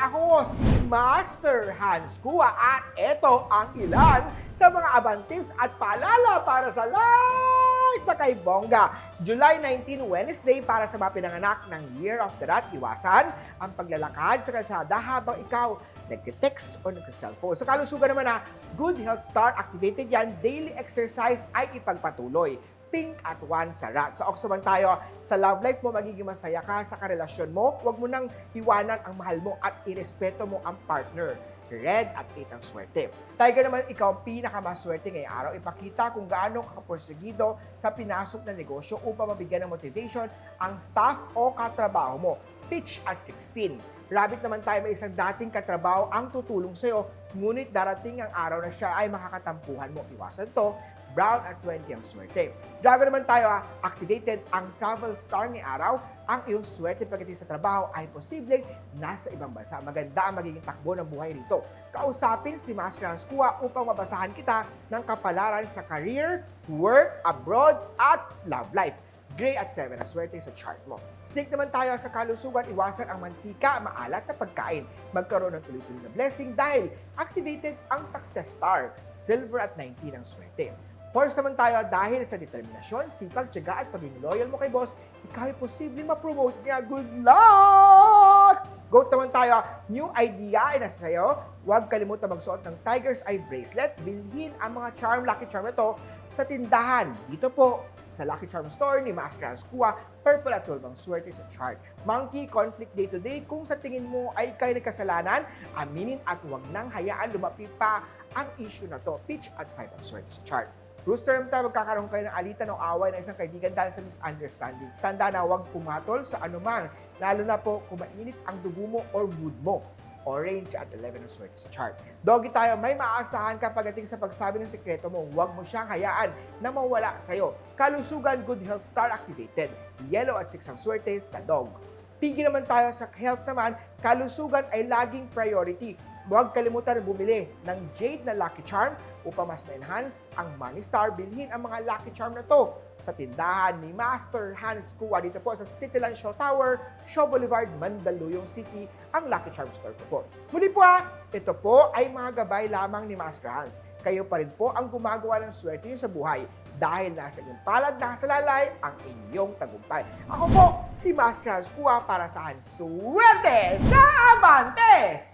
Ako si Master Hans Kua at ito ang ilan sa mga abang tips at paalala para sa live na kay Bongga. July 19, Wednesday para sa mga pinanganak ng Year of the Rat. Iwasan ang paglalakad sa kalsada habang ikaw nagte-text o nagka-cellphone. Sa kalusugan naman na Good Health Star activated yan, daily exercise ay ipagpatuloy pink at one sa rat. Sa Ox naman tayo, sa love life mo, magiging masaya ka sa karelasyon mo. Huwag mo nang iwanan ang mahal mo at irespeto mo ang partner. Red at 8 ang swerte. Tiger naman, ikaw ang pinakamaswerte ngayong araw. Ipakita kung gaano ka kaporsigido sa pinasok na negosyo upang mabigyan ng motivation ang staff o katrabaho mo. Pitch at 16. Rabbit naman tayo may isang dating katrabaho ang tutulong sa'yo, ngunit darating ang araw na siya ay makakatampuhan mo. Iwasan to, brown at 20 ang swerte. Dragon naman tayo, ah, activated ang travel star ni araw. Ang iyong swerte pagdating sa trabaho ay posibleng nasa ibang bansa. Maganda ang magiging takbo ng buhay rito. Kausapin si Master Hans Kua upang mabasahan kita ng kapalaran sa career, work, abroad, at love life. Gray at 7 ang swerte sa chart mo. Stick naman tayo sa kalusugan, iwasan ang mantika, maalat na pagkain. Magkaroon ng tuloy-tuloy na blessing dahil activated ang success star. Silver at 19 ang swerte. Horse naman tayo dahil sa determinasyon, sipag, tiyaga at pagiging loyal mo kay boss, ikaw ay posibleng ma-promote niya. Good luck! Goat naman tayo, new idea ay nasa sayo. Huwag kalimutan magsuot ng Tiger's Eye Bracelet. Bilhin ang mga charm, lucky charm na to sa tindahan. Dito po, sa Lucky Charm Store ni Hans Kua, purple at 12 ang swerte sa chart. Monkey, conflict day to day. Kung sa tingin mo ay kayo nagkasalanan, aminin at huwag nang hayaan lumapi pa ang issue na to. Pitch at 5 ang swerte sa chart. Rooster tayo, magkakaroon kayo ng alitan o away ng isang kaibigan dahil sa misunderstanding. Tanda na huwag pumatol sa anuman, lalo na po kung mainit ang dugo mo or mood mo. Orange at 11 ang swerte sa chart. Doggy tayo, may maaasahan ka pagdating sa pagsabi ng sekreto mo. Huwag mo siyang hayaan na mawala sa'yo. Kalusugan, good health star activated. Yellow at 6 ang swerte sa dog. Pigi naman tayo sa health naman, kalusugan ay laging priority. Huwag kalimutan na bumili ng Jade na Lucky Charm upang mas ma-enhance ang Money Star. Bilhin ang mga Lucky Charm na to sa tindahan ni Master Hans Kua dito po sa Cityland Show Tower, Show Boulevard, Mandaluyong City, ang Lucky Charm Store ko po. Muli po ah, ito po ay mga gabay lamang ni Master Hans. Kayo pa rin po ang gumagawa ng swerte niyo sa buhay dahil nasa inyong palad, nasa lalay ang inyong tagumpay. Ako po, si Master Hans Kua para sa Swerte sa Abante!